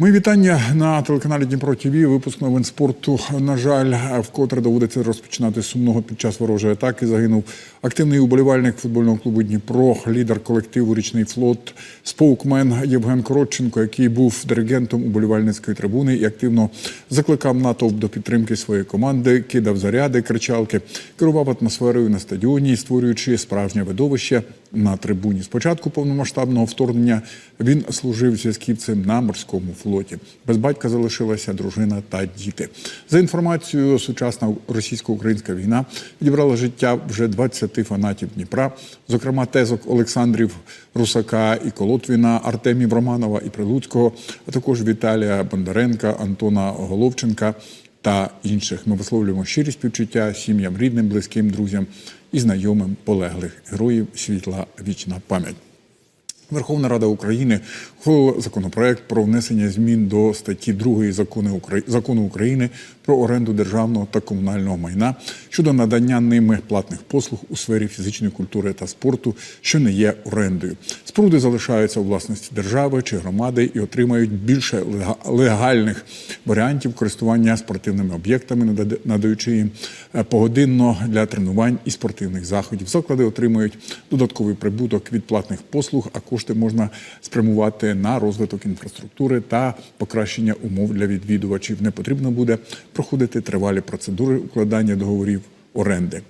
Мої вітання на телеканалі Дніпро ТВ. Випуск новин спорту. На жаль, вкотре доводиться розпочинати сумного під час ворожої атаки. Загинув активний уболівальник футбольного клубу Дніпро, лідер колективу Річний флот, споукмен Євген Коротченко, який був диригентом уболівальницької трибуни і активно закликав натовп до підтримки своєї команди, кидав заряди, кричалки, керував атмосферою на стадіоні, створюючи справжнє видовище на трибуні. Спочатку повномасштабного вторгнення він служив зв'язківцем на морському флоті. Без батька залишилася дружина та діти. За інформацією, сучасна російсько-українська війна відібрала життя вже 20 фанатів Дніпра, зокрема тезок Олександрів Русака і Колотвіна, Артемів Романова і Прилуцького, а також Віталія Бондаренка, Антона Головченка та інших. Ми висловлюємо щирі співчуття сім'ям, рідним, близьким, друзям і знайомим полеглих героїв світла вічна пам'ять. Верховна Рада України ухвалила законопроект про внесення змін до статті 2 закону України, про оренду державного та комунального майна щодо надання ними платних послуг у сфері фізичної культури та спорту, що не є орендою. Споруди залишаються у власності держави чи громади і отримають більше легальних варіантів користування спортивними об'єктами, нада- надаючи їм е, погодинно для тренувань і спортивних заходів. Заклади отримують додатковий прибуток від платних послуг, а кошти можна спрямувати на розвиток інфраструктури та покращення умов для відвідувачів. Не потрібно буде проходити тривалі процедури укладання договорів оренди.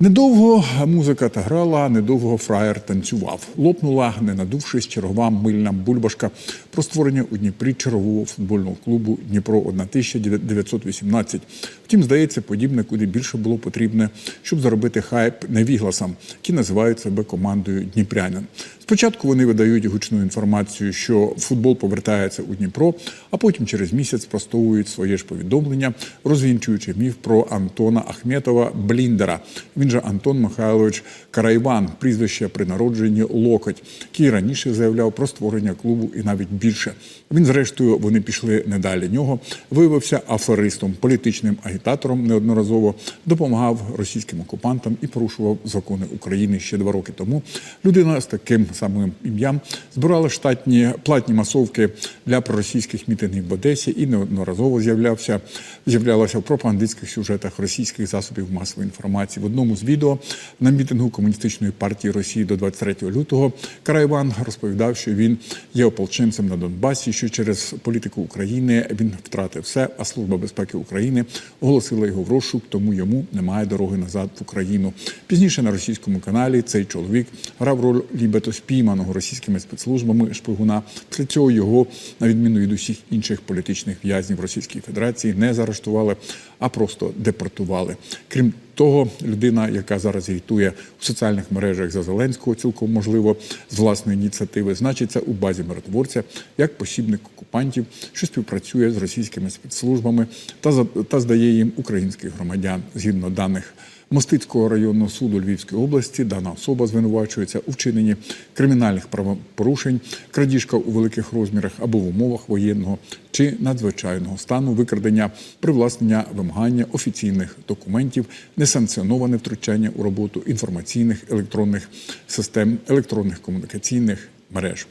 Недовго музика та грала, недовго фраєр танцював. Лопнула, не надувшись, чергова мильна бульбашка про створення у Дніпрі чергового футбольного клубу Дніпро 1918. Втім, здається, подібне куди більше було потрібне, щоб заробити хайп невігласам, які називають себе командою Дніпрянин. Спочатку вони видають гучну інформацію, що футбол повертається у Дніпро, а потім через місяць спростовують своє ж повідомлення, розвінчуючи міф про Антона Ахметова Бліндера. Він же Антон Михайлович Карайван, прізвище при народженні Локоть, який раніше заявляв про створення клубу і навіть більше. Він, зрештою, вони пішли не далі нього. Виявився аферистом, політичним агітатором, неодноразово допомагав російським окупантам і порушував закони України ще два роки тому. Людина з таким самим ім'ям збирала штатні платні масовки для проросійських мітингів в Одесі і неодноразово з'являвся з'являлася в пропагандистських сюжетах російських засобів масової інформації. В одному з відео на мітингу комуністичної партії Росії до 23 лютого Карайван розповідав, що він є ополченцем на Донбасі, що через політику України він втратив все. А служба безпеки України оголосила його в розшук, тому йому немає дороги назад в Україну. Пізніше на російському каналі цей чоловік грав роль лібето спійманого російськими спецслужбами шпигуна. Після цього його, на відміну від усіх інших політичних в'язнів Російської Федерації, не заарештували, а просто депортували. Крім того, людина, яка зараз агітує у соціальних мережах за Зеленського, цілком можливо з власної ініціативи, значиться у базі миротворця як посібник окупантів, що співпрацює з російськими спецслужбами та та здає їм українських громадян згідно даних. Мостицького районного суду Львівської області дана особа звинувачується у вчиненні кримінальних правопорушень, крадіжка у великих розмірах або в умовах воєнного чи надзвичайного стану, викрадення, привласнення, вимагання офіційних документів, несанкціоноване втручання у роботу інформаційних електронних систем, електронних комунікаційних мереж.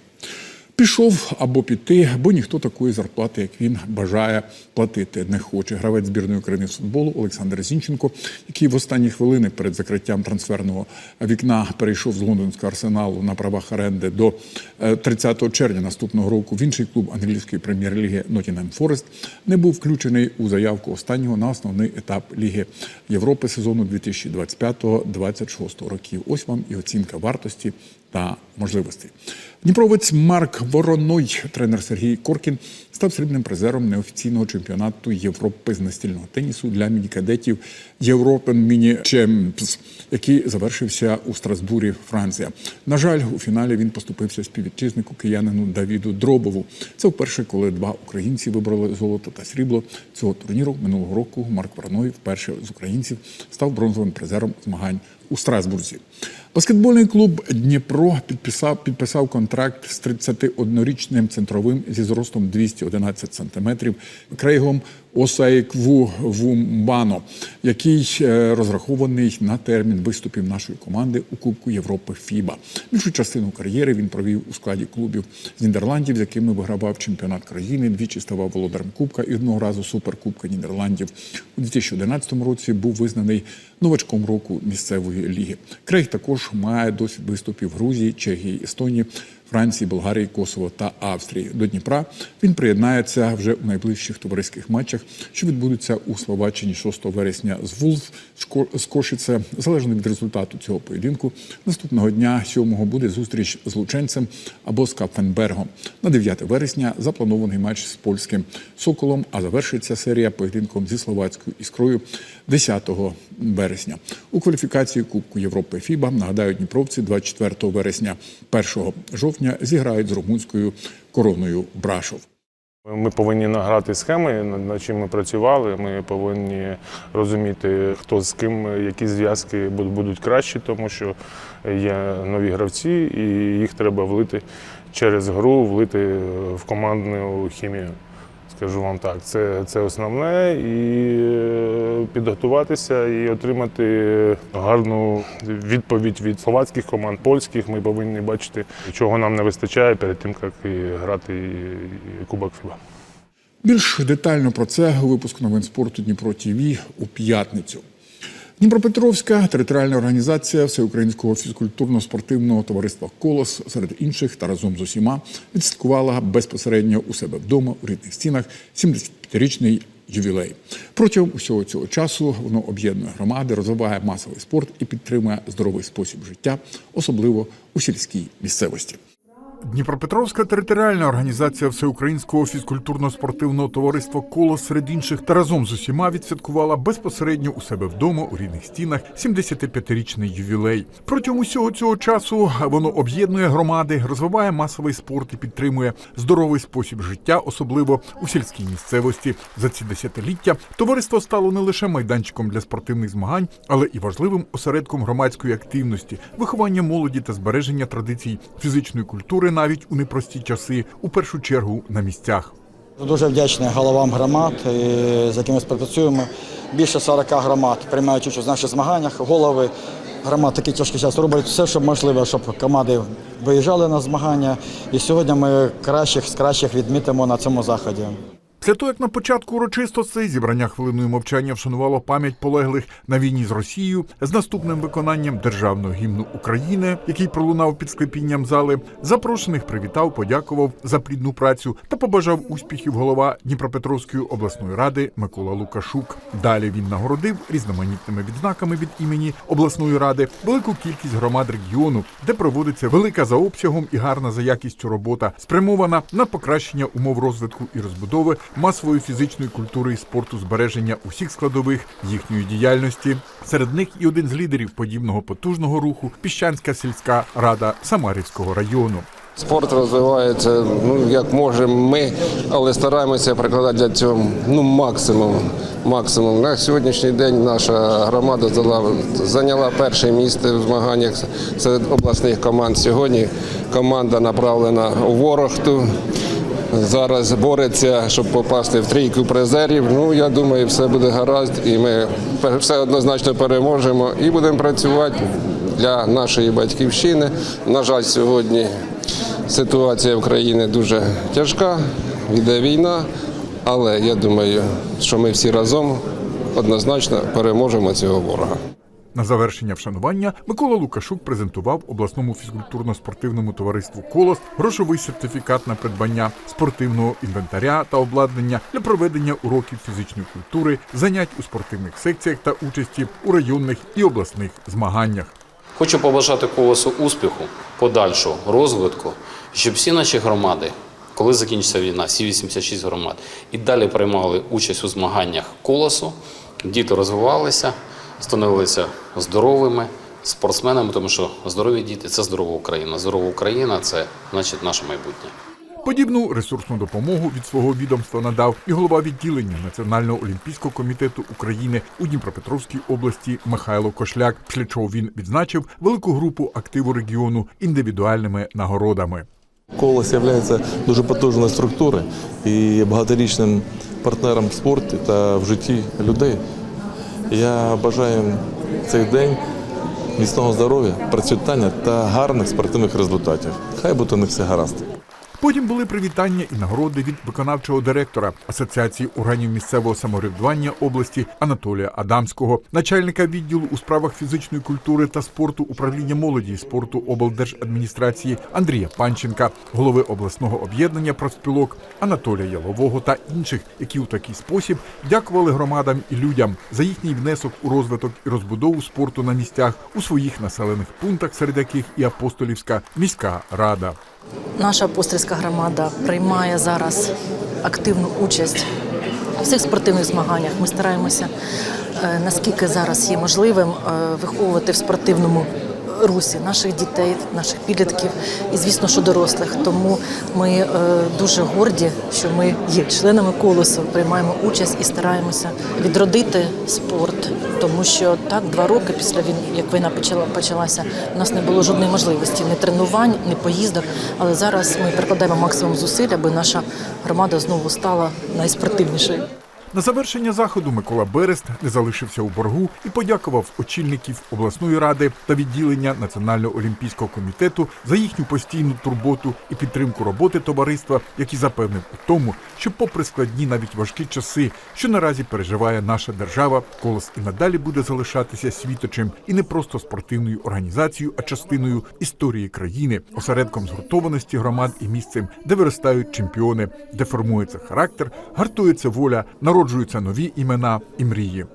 Пішов або піти, бо ніхто такої зарплати, як він бажає платити, не хоче. Гравець збірної України з футболу Олександр Зінченко, який в останні хвилини перед закриттям трансферного вікна перейшов з лондонського арсеналу на правах оренди до е, 30 червня наступного року в інший клуб англійської прем'єр-ліги Nottingham Forest, не був включений у заявку останнього на основний етап Ліги Європи сезону 2025-2026 років. Ось вам і оцінка вартості та можливостей. Дніпровець Марк Вороной, тренер Сергій Коркін, став срібним призером неофіційного чемпіонату Європи з настільного тенісу для мінікадетів European Mini Champs, який завершився у Страсбурі, Франція. На жаль, у фіналі він поступився співвітчизнику киянину Давіду Дробову. Це вперше, коли два українці вибрали золото та срібло цього турніру. Минулого року Марк Вороной вперше з українців став бронзовим призером змагань у Страсбурзі. Баскетбольний клуб Дніпро підписав, підписав контракт з 31-річним центровим зі зростом 211 сантиметрів. Крейгом Осаїкву Вумбано, який е, розрахований на термін виступів нашої команди у Кубку Європи ФІБА. Більшу частину кар'єри він провів у складі клубів з Нідерландів, з якими вигравав чемпіонат країни, двічі ставав володарем Кубка і одного разу суперкубка Нідерландів. У 2011 році був визнаний новачком року місцевої ліги. Крейг також має досвід виступів Грузії, Чехії, Естонії. Франції, Болгарії, Косово та Австрії. До Дніпра він приєднається вже у найближчих товариських матчах, що відбудуться у Словаччині 6 вересня з Вулф з Кошице. Залежно від результату цього поєдинку, наступного дня 7-го буде зустріч з Лученцем або з Капфенбергом. На 9 вересня запланований матч з польським Соколом, а завершиться серія поєдинком зі словацькою іскрою 10 вересня. У кваліфікації Кубку Європи ФІБА нагадаю, дніпровці 24 вересня 1 жовтня зіграють з румунською короною Брашов. Ми повинні награти схеми, над- чим ми працювали. Ми повинні розуміти, хто з ким, які зв'язки буд- будуть кращі, тому що є нові гравці, і їх треба влити через гру, влити в командну хімію. Скажу вам так, це, це основне, і е, підготуватися і отримати гарну відповідь від словацьких команд, польських. Ми повинні бачити, чого нам не вистачає перед тим, як і грати і Кубок ФІБА. Більш детально про це у новин спорту Дніпро Тіві у п'ятницю. Дніпропетровська територіальна організація Всеукраїнського фізкультурно-спортивного товариства Колос серед інших та разом з усіма відслідкувала безпосередньо у себе вдома у рідних стінах 75-річний ювілей. Протягом усього цього часу воно об'єднує громади, розвиває масовий спорт і підтримує здоровий спосіб життя, особливо у сільській місцевості. Дніпропетровська територіальна організація Всеукраїнського фізкультурно-спортивного товариства Коло серед інших та разом з усіма відсвяткувала безпосередньо у себе вдома у рідних стінах 75-річний ювілей. Протягом усього цього часу воно об'єднує громади, розвиває масовий спорт і підтримує здоровий спосіб життя, особливо у сільській місцевості. За ці десятиліття товариство стало не лише майданчиком для спортивних змагань, але і важливим осередком громадської активності, виховання молоді та збереження традицій фізичної культури навіть у непрості часи, у першу чергу на місцях. Дуже вдячний головам громад, е, з якими співпрацюємо. Більше 40 громад приймають участь в наших змаганнях. Голови громад такий тяжкий час роблять все, що можливо, щоб команди виїжджали на змагання. І сьогодні ми кращих з кращих відмітимо на цьому заході. Після того, як на початку урочистостей зібрання хвилиною мовчання вшанувало пам'ять полеглих на війні з Росією з наступним виконанням державного гімну України, який пролунав під склепінням зали, запрошених привітав, подякував за плідну працю та побажав успіхів голова Дніпропетровської обласної ради Микола Лукашук. Далі він нагородив різноманітними відзнаками від імені обласної ради велику кількість громад регіону, де проводиться велика за обсягом і гарна за якістю робота, спрямована на покращення умов розвитку і розбудови масової фізичної культури і спорту, збереження усіх складових їхньої діяльності. Серед них і один з лідерів подібного потужного руху Піщанська сільська рада Самарівського району. Спорт розвивається, ну як можемо ми, але стараємося прикладати для цього ну максимум. Максимум на сьогоднішній день наша громада зайняла, перше місце в змаганнях серед обласних команд. Сьогодні команда направлена у Ворохту. Зараз бореться, щоб попасти в трійку призерів. Ну я думаю, все буде гаразд, і ми все однозначно переможемо і будемо працювати для нашої батьківщини. На жаль, сьогодні ситуація в країні дуже тяжка, йде війна, але я думаю, що ми всі разом однозначно переможемо цього ворога. На завершення вшанування Микола Лукашук презентував обласному фізкультурно-спортивному товариству Колос грошовий сертифікат на придбання спортивного інвентаря та обладнання для проведення уроків фізичної культури, занять у спортивних секціях та участі у районних і обласних змаганнях. Хочу побажати колосу успіху, подальшого розвитку, щоб всі наші громади, коли закінчиться війна, всі 86 громад, і далі приймали участь у змаганнях колосу, діти розвивалися, становилися здоровими спортсменами, тому що здорові діти це здорова Україна. Здорова Україна це значить наше майбутнє. Подібну ресурсну допомогу від свого відомства надав і голова відділення Національного олімпійського комітету України у Дніпропетровській області Михайло Кошляк. Після чого він відзначив велику групу активу регіону індивідуальними нагородами. Колос є дуже потужною структурою і багаторічним партнером в спорті та в житті людей. Я бажаю цей день міцного здоров'я, процвітання та гарних спортивних результатів. Хай буде у них все гаразд. Потім були привітання і нагороди від виконавчого директора Асоціації органів місцевого самоврядування області Анатолія Адамського, начальника відділу у справах фізичної культури та спорту управління молоді і спорту облдержадміністрації Андрія Панченка, голови обласного об'єднання профспілок Анатолія Ялового та інших, які у такий спосіб дякували громадам і людям за їхній внесок у розвиток і розбудову спорту на місцях у своїх населених пунктах, серед яких і апостолівська міська рада. Наша апостольська громада приймає зараз активну участь у всіх спортивних змаганнях. Ми стараємося, е, наскільки зараз є можливим, е, виховувати в спортивному русі наших дітей, наших підлітків і, звісно, що дорослих. Тому ми е, дуже горді, що ми є членами колосу, приймаємо участь і стараємося відродити спорт, тому що так два роки після війни, як війна почала почалася, у нас не було жодної можливості ні тренувань, ні поїздок. Але зараз ми прикладаємо максимум зусиль, аби наша громада знову стала найспортивнішою. На завершення заходу Микола Берест не залишився у боргу і подякував очільників обласної ради та відділення Національного олімпійського комітету за їхню постійну турботу і підтримку роботи товариства, який запевнив у тому, що, попри складні навіть важкі часи, що наразі переживає наша держава, колос і надалі буде залишатися світочем і не просто спортивною організацією, а частиною історії країни, осередком згуртованості громад і місцем, де виростають чемпіони, де формується характер, гартується воля, народжуються нові імена і мрії.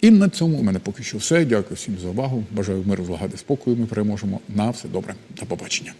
І на цьому у мене поки що все. Дякую всім за увагу. Бажаю миру, злагоди, спокою. Ми переможемо. На все добре. До побачення.